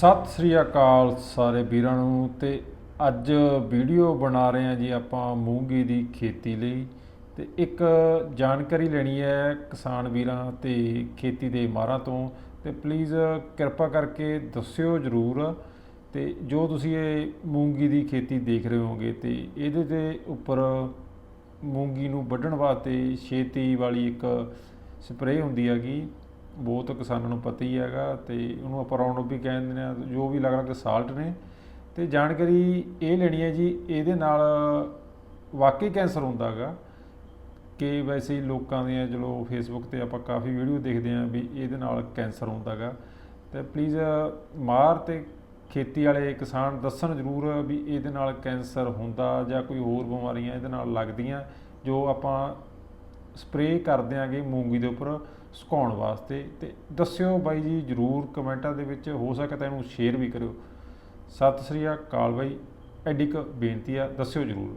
ਸਤਿ ਸ੍ਰੀ ਅਕਾਲ ਸਾਰੇ ਵੀਰਾਂ ਨੂੰ ਤੇ ਅੱਜ ਵੀਡੀਓ ਬਣਾ ਰਹੇ ਹਾਂ ਜੀ ਆਪਾਂ ਮੂੰਗੀ ਦੀ ਖੇਤੀ ਲਈ ਤੇ ਇੱਕ ਜਾਣਕਾਰੀ ਲੈਣੀ ਹੈ ਕਿਸਾਨ ਵੀਰਾਂ ਤੇ ਖੇਤੀ ਦੇ ਮਾਹਰਾਂ ਤੋਂ ਤੇ ਪਲੀਜ਼ ਕਿਰਪਾ ਕਰਕੇ ਦੱਸਿਓ ਜ਼ਰੂਰ ਤੇ ਜੋ ਤੁਸੀਂ ਇਹ ਮੂੰਗੀ ਦੀ ਖੇਤੀ ਦੇਖ ਰਹੇ ਹੋਗੇ ਤੇ ਇਹਦੇ ਦੇ ਉੱਪਰ ਮੂੰਗੀ ਨੂੰ ਵੱਢਣ ਵਾਸਤੇ ਛੇਤੀ ਵਾਲੀ ਇੱਕ ਸਪਰੇਅ ਹੁੰਦੀ ਹੈਗੀ ਬਹੁਤ ਕਿਸਾਨਾਂ ਨੂੰ ਪਤਾ ਹੀ ਹੈਗਾ ਤੇ ਉਹਨੂੰ ਆਪਾਂ ਰਾਉਂਡ ਵੀ ਦਿੰਦੇ ਨੇ ਜੋ ਵੀ ਅਲੱਗ ਅਲੱਗ ਸਾਲਟ ਨੇ। ਤੇ ਜਾਣਕਾਰੀ ਇਹ ਲੈਣੀ ਹੈ ਜੀ, ਇਹਦੇ ਨਾਲ ਵਾਕਈ ਕੈਂਸਰ ਹੁੰਦਾ ਹੈਗਾ। ਕਿ ਵੈਸੇ ਹੀ ਲੋਕਾਂ ਦੀਆਂ ਚਲੋ ਫੇਸਬੁੱਕ ਤੇ ਆਪਾਂ ਕਾਫੀ ਵੀਡੀਓ ਦੇਖਦੇ ਆਂ ਵੀ ਇਹਦੇ ਨਾਲ ਕੈਂਸਰ ਹੁੰਦਾ ਹੈਗਾ। ਤੇ ਪਲੀਜ਼ ਮਾਰ ਤੇ ਖੇਤੀ ਵਾਲੇ ਕਿਸਾਨ ਦੱਸਣ ਜ਼ਰੂਰ ਵੀ ਇਹਦੇ ਨਾਲ ਕੈਂਸਰ ਹੁੰਦਾ ਜਾਂ ਕੋਈ ਹੋਰ ਬਿਮਾਰੀਆਂ ਇਹਦੇ ਨਾਲ ਲੱਗਦੀਆਂ, ਜੋ ਆਪਾਂ ਸਪਰੇਅ ਕਰਦੇ ਦਿਆਂਗੇ ਮੂੰਗੀ ਦੇ ਉੱਪਰ। ਸੁਕਾਉਣ ਵਾਸਤੇ ਤੇ ਦੱਸਿਓ ਬਾਈ ਜੀ, ਜਰੂਰ ਕਮੈਂਟਾਂ ਦੇ ਵਿੱਚ ਹੋ ਸਕੇ ਤਾਂ ਇਹਨੂੰ ਸ਼ੇਅਰ ਵੀ ਕਰਿਓ। ਸਤਿ ਸ੍ਰੀ ਅਕਾਲ ਬਾਈ, ਐਡੀ ਕੁ ਬੇਨਤੀ ਆ, ਦੱਸਿਓ ਜਰੂਰ।